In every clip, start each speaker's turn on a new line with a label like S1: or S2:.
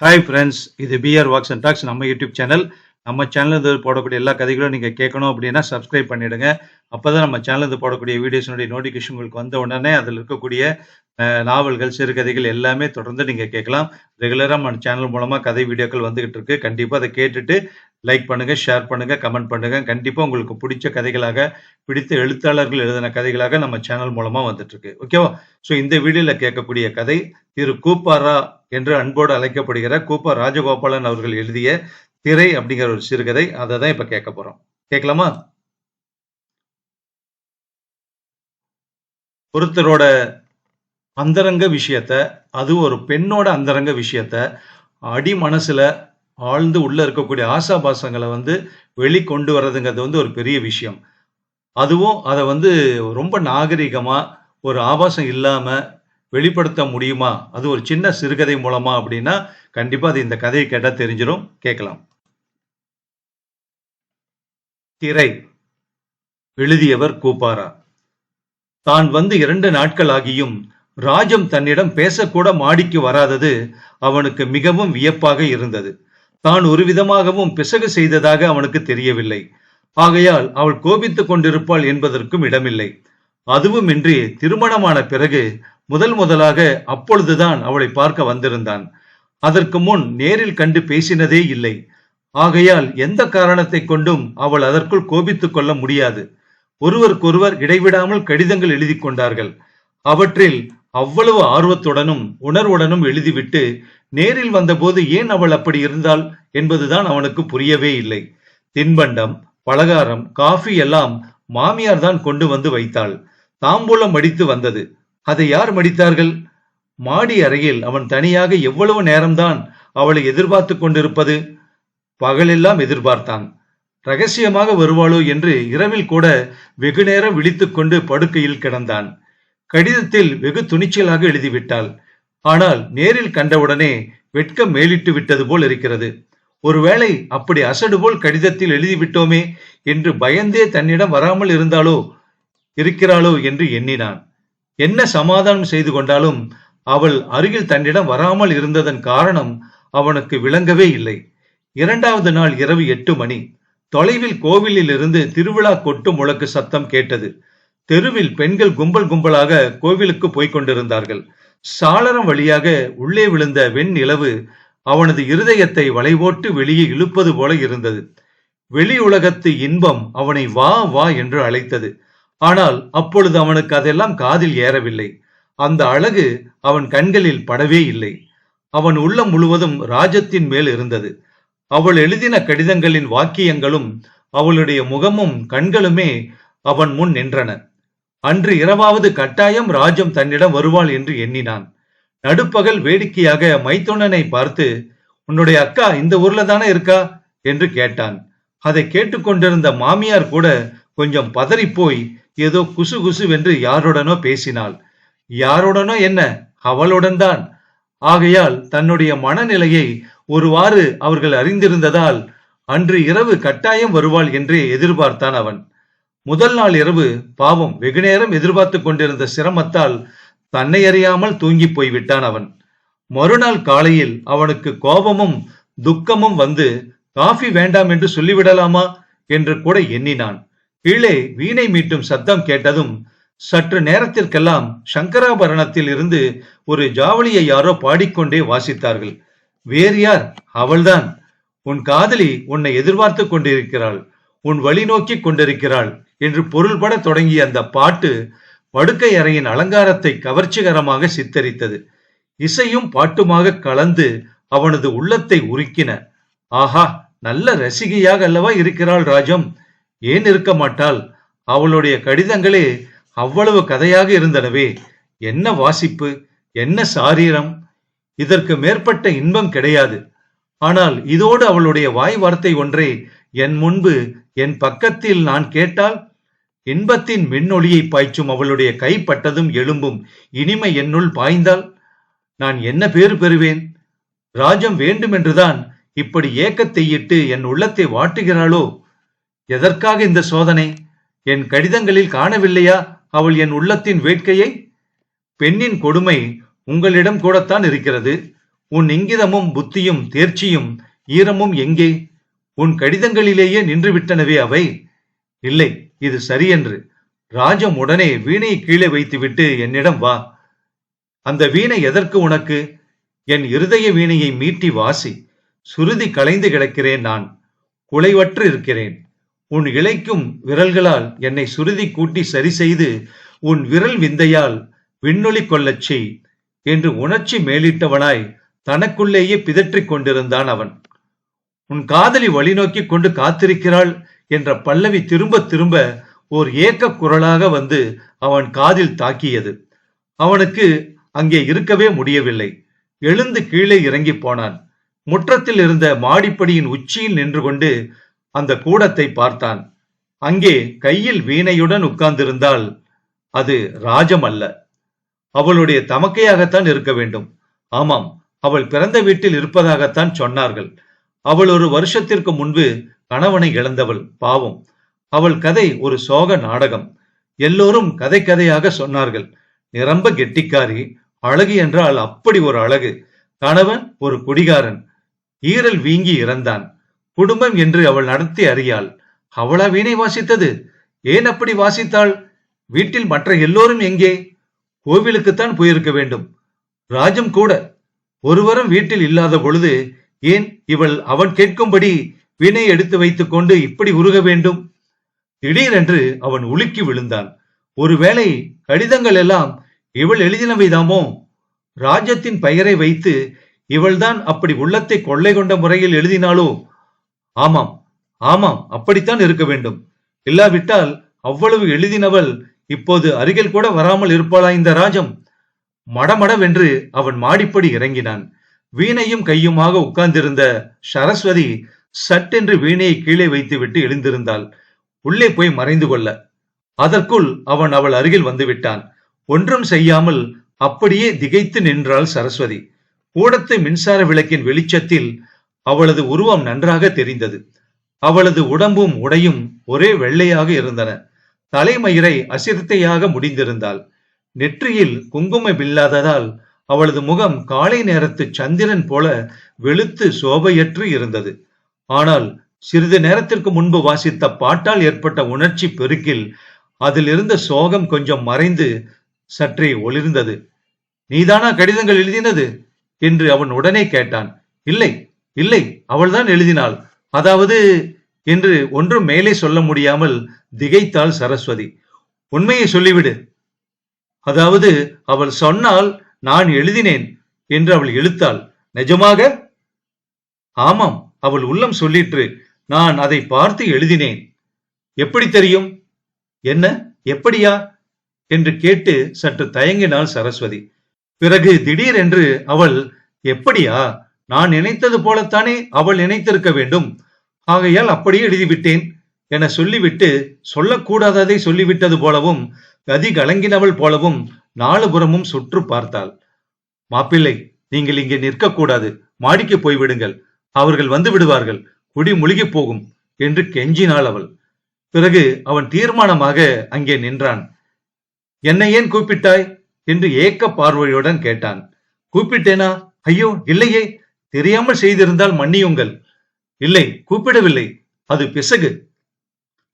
S1: Hi friends இது PR walks and talks நம்ம YouTube channel நம்ம சேனலில் போடக்கூடிய எல்லா கதைகளும் நீங்கள் கேட்கணும் அப்படின்னா சப்ஸ்கிரைப் பண்ணிவிடுங்க அப்போ தான் நம்ம சேனலில் போடக்கூடிய வீடியோஸினுடைய நோட்டிஃபிகேஷன் உங்களுக்கு வந்த உடனே அதில் இருக்கக்கூடிய நாவல்கள் சிறுகதைகள் எல்லாமே தொடர்ந்து நீங்கள் கேட்கலாம். ரெகுலராக நம்ம சேனல் மூலமாக கதை வீடியோக்கள் வந்துகிட்டு இருக்கு. கண்டிப்பாக அதை கேட்டுட்டு லைக் பண்ணுங்க ஷேர் பண்ணுங்க கமெண்ட் பண்ணுங்க. கண்டிப்பாக உங்களுக்கு பிடிச்ச கதைகளாக பிடித்த எழுத்தாளர்கள் எழுதின கதைகளாக நம்ம சேனல் மூலமாக வந்துட்டு இருக்கு ஓகேவா ஸோ இந்த வீடியோவில் கேட்கக்கூடிய கதை திரு கூப்பாரா என்று அன்போடு அழைக்கப்படுகிற கூப்பா ராஜகோபாலன் அவர்கள் எழுதிய திரை அப்படிங்கிற ஒரு சிறுகதை. அதை தான் இப்ப கேட்க போறோம். கேட்கலாமா? ஒருத்தரோட அந்தரங்க விஷயத்த அது ஒரு பெண்ணோட அந்தரங்க விஷயத்த அடி மனசுல ஆழ்ந்து உள்ள இருக்கக்கூடிய ஆசாபாசங்களை வந்து வெளிக்கொண்டு வர்றதுங்கிறது வந்து ஒரு பெரிய விஷயம். அதுவும் அதை வந்து ரொம்ப நாகரிகமா ஒரு ஆபாசம் இல்லாம வெளிப்படுத்த முடியுமா? அது ஒரு சின்ன சிறுகதை மூலமா அப்படின்னா கண்டிப்பா அது இந்த கதையை கேட்டால் தெரிஞ்சிடும் கேட்கலாம். திரை. எழுதியவர் கூப்பாரா. தான் வந்து இரண்டு நாட்கள் ஆகியும் ராஜம் தன்னிடம் பேசக்கூட மாடிக்கு வராதது அவனுக்கு மிகவும் வியப்பாக இருந்தது. தான் ஒரு விதமாகவும் பிசகு செய்ததாக அவனுக்கு தெரியவில்லை. ஆகையால் அவள் கோபித்துக் கொண்டிருப்பாள் என்பதற்கும் இடமில்லை. அதுவுமின்றி திருமணமான பிறகு முதல் முதலாக அப்பொழுதுதான் அவளை பார்க்க வந்திருந்தான். அதற்கு முன் நேரில் கண்டு பேசினதே இல்லை. ஆகையால் எந்த காரணத்தை கொண்டும் அவள் அதற்குள் கோபித்துக் கொள்ள முடியாது. ஒருவருக்கொருவர் இடைவிடாமல் கடிதங்கள் எழுதி கொண்டார்கள். அவற்றில் அவ்வளவு ஆர்வத்துடனும் உணர்வுடனும் எழுதிவிட்டு நேரில் வந்தபோது ஏன் அவள் அப்படி இருந்தாள் என்பதுதான் அவனுக்கு புரியவே இல்லை. தின்பண்டம் பலகாரம் காஃபி எல்லாம் மாமியார் தான் கொண்டு வந்து வைத்தாள். தாம்பூலம் மடித்து வந்தது. அதை யார் மடித்தார்கள்? மாடி அறையில் அவன் தனியாக எவ்வளவு நேரம்தான் அவளை எதிர்பார்த்து கொண்டிருப்பது? பகலெல்லாம் எதிர்பார்த்தான். ரகசியமாக வருவாளோ என்று இரவில் கூட வெகு நேரம் விழித்துக் கொண்டு படுக்கையில் கிடந்தான். கடிதத்தில் வெகு துணிச்சலாக எழுதிவிட்டாள். ஆனால் நேரில் கண்டவுடனே வெட்கம் மேலிட்டு விட்டது போல் இருக்கிறது. ஒருவேளை அப்படி அசடு போல் கடிதத்தில் எழுதிவிட்டோமே என்று பயந்தே தன்னிடம் வராமல் இருந்தாலோ இருக்கிறாளோ என்று எண்ணினான். என்ன சமாதானம் செய்து கொண்டாலும் அவள் அருகில் தன்னிடம் வராமல் இருந்ததன் காரணம் அவனுக்கு விளங்கவே இல்லை. இரண்டாவது நாள் இரவு எட்டு மணி. தொலைவில் கோவிலில் இருந்து திருவிழா கொட்டு முழக்கு சத்தம் கேட்டது. தெருவில் பெண்கள் கும்பல் கும்பலாக கோவிலுக்கு போய்க் கொண்டிருந்தார்கள். சாளரம் வழியாக உள்ளே விழுந்த வெண் நிலவு அவனது இருதயத்தை வளைவோட்டு வெளியே இழுப்பது போல இருந்தது. வெளி உலகத்து இன்பம் அவனை வா வா என்று அழைத்தது. ஆனால் அப்பொழுது அவனுக்கு அதெல்லாம் காதில் ஏறவில்லை. அந்த அழகு அவன் கண்களில் படவே இல்லை. அவன் உள்ளம் முழுவதும் ராஜத்தின் மேல் இருந்தது. அவள் எழுதின கடிதங்களின் வாக்கியங்களும் அவளுடைய முகமும் கண்களுமே அவன் முன் நின்றன. அன்று இரவாவது கட்டாயம் ராஜம் தன்னிடம் வருவாள் என்று எண்ணினான். நடுப்பகல் வேடிக்கையாக மைத்துனனை பார்த்து உன்னுடைய அக்கா இந்த ஊர்ல தானே இருக்கா? என்று கேட்டான். அதை கேட்டுக்கொண்டிருந்த மாமியார் கூட கொஞ்சம் பதறிப்போய் ஏதோ குசு குசுவென்று யாருடனோ பேசினாள். யாருடனோ என்ன? அவளுடன் தான். ஆகையால் தன்னுடைய மனநிலையை ஒருவாறு அவர்கள் அறிந்திருந்ததால் அன்று இரவு கட்டாயம் வருவாள் என்றே எதிர்பார்த்தான் அவன். முதல் நாள் இரவு பாவம் வெகுநேரம் எதிர்பார்த்து கொண்டிருந்த சிரமத்தால் தன்னை அறியாமல் தூங்கி போய்விட்டான் அவன். மறுநாள் காலையில் அவனுக்கு கோபமும் துக்கமும் வந்து காஃபி வேண்டாம் என்று சொல்லிவிடலாமா? என்று கூட எண்ணினான். கீழே வீணை மீட்டும் சத்தம் கேட்டதும் சற்று நேரத்திற்கெல்லாம் சங்கராபரணத்தில் இருந்து ஒரு ஜாவளியை யாரோ பாடிக்கொண்டே வாசித்தார்கள். வேறு யார்? அவள்தான். உன் காதலி உன்னை எதிர்பார்த்து கொண்டிருக்கிறாள். உன் வழி நோக்கி கொண்டிருக்கிறாள். என்று பொருள்பட தொடங்கிய அந்த பாட்டு படுக்கை அறையின் அலங்காரத்தை கவர்ச்சிகரமாக சித்தரித்தது. இசையும் பாட்டுமாக கலந்து அவனது உள்ளத்தை உருக்கின. ஆஹா நல்ல ரசிகையாக அல்லவா இருக்கிறாள் ராஜம். ஏன் இருக்க மாட்டாள்? அவளுடைய கடிதங்களே அவ்வளவு கதையாக இருந்தனவே. என்ன வாசிப்பு? என்ன சாரீரம்? இதற்கு மேற்பட்ட இன்பம் கிடையாது. ஆனால் இதோடு அவளுடைய வாய் வார்த்தை ஒன்றே என் முன்பு என் பக்கத்தில் நான் கேட்டால் இன்பத்தின் மின்னொளியை பாய்ச்சும் அவளுடைய கைப்பட்டதும் எலும்பும் இனிமை என்னுள் பாய்ந்தால் நான் என்ன பேறு பெறுவேன்? ராஜம் வேண்டுமென்றுதான் இப்படி ஏக்கத்தையிட்டு என் உள்ளத்தை வாட்டுகிறாளோ? எதற்காக இந்த சோதனை? என் கடிதங்களில் காணவில்லையா அவள் என் உள்ளத்தின் வேட்கையை? பெண்ணின் கொடுமை உங்களிடம் கூடத்தான் இருக்கிறது. உன் இங்கிதமும் புத்தியும் தேர்ச்சியும் ஈரமும் எங்கே? உன் கடிதங்களிலேயே நின்றுவிட்டனவே அவை? இல்லை. இது சரியென்று ராஜம் உடனே வீணையை கீழே வைத்துவிட்டு என்னிடம் வா. அந்த வீணை எதற்கு உனக்கு? என் இருதய வீணையை மீட்டி வாசி. சுருதி கலைந்து கிடக்கிறேன் நான். குலைவற்று இருக்கிறேன். உன் இழைக்கும் விரல்களால் என்னை சுருதி கூட்டி சரி செய்து உன் விரல் விந்தையால் விண்ணொலி கொள்ளச் செய் என்று உணர்ச்சி மேலிட்டவனாய் தனக்குள்ளேயே பிதற்றிக் கொண்டிருந்தான் அவன். உன் காதலி வழிநோக்கி கொண்டு காத்திருக்கிறாள் என்ற பல்லவி திரும்ப திரும்ப ஓர் ஏக்க குரலாக வந்து அவன் காதில் தாக்கியது. அவனுக்கு அங்கே இருக்கவே முடியவில்லை. எழுந்து கீழே இறங்கி போனான். முற்றத்தில் இருந்த மாடிப்படியின் உச்சியில் நின்று கொண்டு அந்த கூடத்தை பார்த்தான். அங்கே கையில் வீணையுடன் உட்கார்ந்திருந்தால் அது ராஜம் அல்ல. அவளுடைய தமக்கையாகத்தான் இருக்க வேண்டும். ஆமாம் அவள் பிறந்த வீட்டில் இருப்பதாகத்தான் சொன்னார்கள். அவள் ஒரு வருஷத்திற்கு முன்பு கணவனை இழந்தவள் பாவம். அவள் கதை ஒரு சோக நாடகம். எல்லோரும் கதை கதையாக சொன்னார்கள். நிரம்ப கெட்டிக்காரி அழகு என்றால் அப்படி ஒரு அழகு. கணவன் ஒரு குடிகாரன். ஈரல் வீங்கி இறந்தான். குடும்பம் என்று அவள் நடத்தி அறியாள். அவளா வீணை வாசித்தது? ஏன் அப்படி வாசித்தாள்? வீட்டில் மற்ற எல்லோரும் எங்கே? கோவிலுக்குத்தான் போயிருக்க வேண்டும். ராஜம் கூட. ஒருவரும் வீட்டில் இல்லாத பொழுது ஏன் இவள் அவன் கேட்கும்படி வீணை எடுத்து வைத்துக் கொண்டு இப்படி உருக வேண்டும்? திடீரென்று அவன் உலுக்கி விழுந்தான். ஒருவேளை கடிதங்கள் எல்லாம் இவள் எழுதினவைதாமோ? ராஜ்யத்தின் பெயரை வைத்து இவள்தான் அப்படி உள்ளத்தை கொள்ளை கொண்ட முறையில் எழுதினாளோ? ஆமாம் ஆமாம் அப்படித்தான் இருக்க வேண்டும். இல்லாவிட்டால் அவ்வளவு எழுதினவள் இப்போது அருகில் கூட வராமல் இருப்பாளா இந்த ராஜம்? மடமடவென்று அவன் மாடிப்படி இறங்கினான். வீணையும் கையுமாக உட்கார்ந்திருந்த சரஸ்வதி சட்டென்று வீணையை கீழே வைத்துவிட்டு எழுந்திருந்தாள். உள்ளே போய் மறைந்து கொள்ள. அதற்குள் அவன் அவள் அருகில் வந்துவிட்டான். ஒன்றும் செய்யாமல் அப்படியே திகைத்து நின்றாள் சரஸ்வதி. கூடத்து மின்சார விளக்கின் வெளிச்சத்தில் அவளது உருவம் நன்றாக தெரிந்தது. அவளது உடம்பும் உடையும் ஒரே வெள்ளையாக இருந்தன. தலைமயிரை அசிரத்தையாக முடிந்திருந்தாள். நெற்றியில் குங்குமம் இல்லாததால் அவளது முகம் காலை நேரத்து சந்திரன் போல வெளுத்து சோபையற்று இருந்தது. ஆனால் சிறிது நேரத்திற்கு முன்பு வாசித்த பாட்டால் ஏற்பட்ட உணர்ச்சி பெருக்கில் அதில் இருந்த சோகம் கொஞ்சம் மறைந்து சற்றே ஒளிர்ந்தது. நீதானா கடிதங்கள் எழுதினது? என்று அவன் உடனே கேட்டான். இல்லை இல்லை அவள்தான் எழுதினாள். அதாவது என்று ஒன்றும் மேலே சொல்ல முடியாமல் திகைத்தாள் சரஸ்வதி. உண்மையை சொல்லிவிடு. அதாவது அவள் சொன்னால் நான் எழுதினேன் என்று அவள் இழுத்தாள். நிஜமாக? ஆமாம். அவள் உள்ளம் சொல்லிற்று நான் அதை பார்த்து எழுதினேன். எப்படி தெரியும்? என்ன? எப்படியா? என்று கேட்டு சற்று தயங்கினாள் சரஸ்வதி. பிறகு திடீரென்று அவள் எப்படியா? நான் நினைத்தது போலத்தானே அவள் நினைத்திருக்க வேண்டும். ஆகையால் அப்படியே எழுதிவிட்டேன் என சொல்லிவிட்டு சொல்லக்கூடாததை சொல்லிவிட்டது போலவும் கதி கலங்கினவள் போலவும் நாலு புறமும் சுற்று பார்த்தாள். மாப்பிள்ளை நீங்கள் இங்கே நிற்கக்கூடாது. மாடிக்கு போய்விடுங்கள். அவர்கள் வந்து விடுவார்கள். குடி முழுகி போகும் என்று கெஞ்சினாள் அவள். பிறகு அவன் தீர்மானமாக அங்கே நின்றான். என்னை ஏன் கூப்பிட்டாய்? என்று ஏக்க பார்வையுடன் கேட்டான். கூப்பிட்டேனா? ஐயோ இல்லையே. தெரியாமல் செய்திருந்தால் மன்னியுங்கள். இல்லை கூப்பிடவில்லை. அது பிசகு.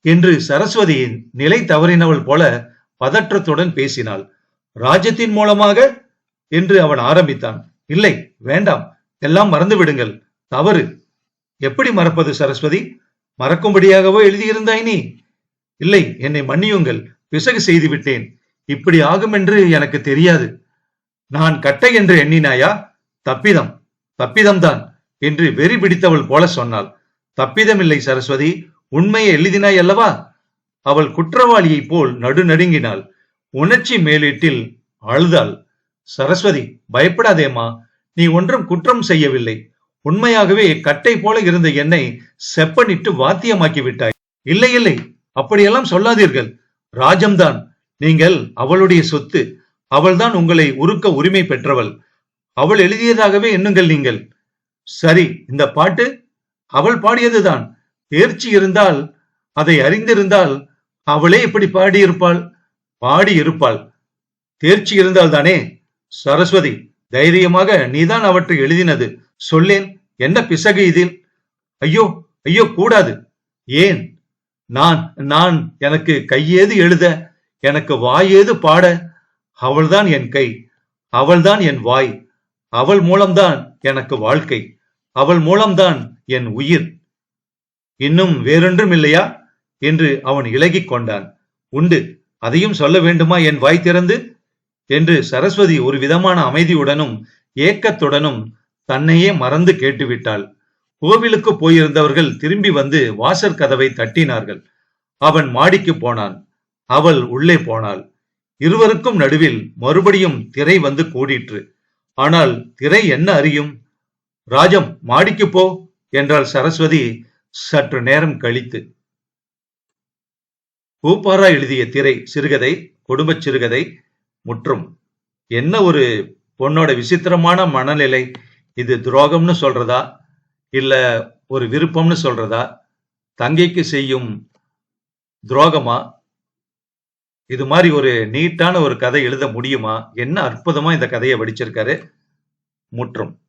S1: என்று சரஸ்வதியின் நிலை தவறினவள் போல பதற்றத்துடன் பேசினாள். ராஜ்யத்தின் மூலமாக? என்று அவன் ஆரம்பித்தான். இல்லை வேண்டாம். எல்லாம் மறந்து விடுங்கள். தவறு. எப்படி மறப்பது சரஸ்வதி? மறக்கும்படியாகவோ எழுதியிருந்தாய் நீ? இல்லை என்னை மன்னியுங்கள். பிசகு செய்து விட்டேன் இப்படி ஆகும் என்று எனக்கு தெரியாது. நான் கட்டை என்று எண்ணினாயா? தப்பிதம். தப்பிதம்தான் என்று வெறி பிடித்தவள் போல சொன்னாள். தப்பிதமில்லை சரஸ்வதி. உண்மையை எழுதினாய் அல்லவா? அவள் குற்றவாளியைப் போல் நடுநடுங்கினாள். உணர்ச்சி மேலீட்டில் அழுதாள். சரஸ்வதி பயப்படாதேம்மா. நீ ஒன்றும் குற்றம் செய்யவில்லை. உண்மையாகவே கட்டை போல இருந்த என்னை செப்பனிட்டு வாத்தியமாக்கி விட்டாய் இல்லை இல்லை அப்படியெல்லாம் சொல்லாதீர்கள். ராஜம்தான் நீங்கள் அவளுடைய சொத்து. அவள்தான் உங்களை உருக்க உரிமை பெற்றவள். அவள் எழுதியதாகவே எண்ணுங்கள் நீங்கள். சரி இந்த பாட்டு அவள் பாடியதுதான். தேர்ச்சி இருந்தால் அதை அறிந்திருந்தால் அவளே இப்படி பாடியிருப்பாள். பாடி இருப்பாள் தேர்ச்சி இருந்தால் தானே சரஸ்வதி தைரியமாக நீதான் அவற்றை எழுதினது. சொல்லேன் என்ன பிசகு இதில்? ஐயோ ஐயோ கூடாது. ஏன்? நான் நான் எனக்கு கையேது எழுத எனக்கு வாயேது பாட. அவள்தான் என் கை அவள்தான் என் வாய். அவள் மூலம்தான் எனக்கு வாழ்க்கை அவள் மூலம்தான் என் உயிர். இன்னும் வேறொன்றும் இல்லையா என்று அவன் இலகிக் கொண்டான். உண்டு அதையும் சொல்ல வேண்டுமா என் வாய் திறந்து? என்று சரஸ்வதி ஒரு விதமான அமைதியுடனும் ஏக்கத்துடனும் தன்னையே மறந்து கேட்டுவிட்டாள். கோவிலுக்கு போயிருந்தவர்கள் திரும்பி வந்து வாசற் கதவை தட்டினார்கள். அவன் மாடிக்கு போனான். அவள் உள்ளே போனாள். இருவருக்கும் நடுவில் மறுபடியும் திரை வந்து கூடிற்று. ஆனால் திரை என்ன அறியும்? ராஜம் மாடிக்கு போ! என்றாள் சரஸ்வதி சற்று நேரம் கழித்து. பூப்பாரா எழுதிய திரை சிறுகதை குடும்பச் சிறுகதை முற்றும். என்ன ஒரு பொண்ணோட விசித்திரமான மனநிலை இது துரோகம்னு சொல்றதா? இல்ல ஒரு விருப்பம்னு சொல்றதா? தங்கைக்கு செய்யும் துரோகமா? இது மாதிரி ஒரு நீட்டான ஒரு கதை எழுத முடியுமா? என்ன அற்புதமா இந்த கதையை வடிச்சிருக்காரு முற்றும்.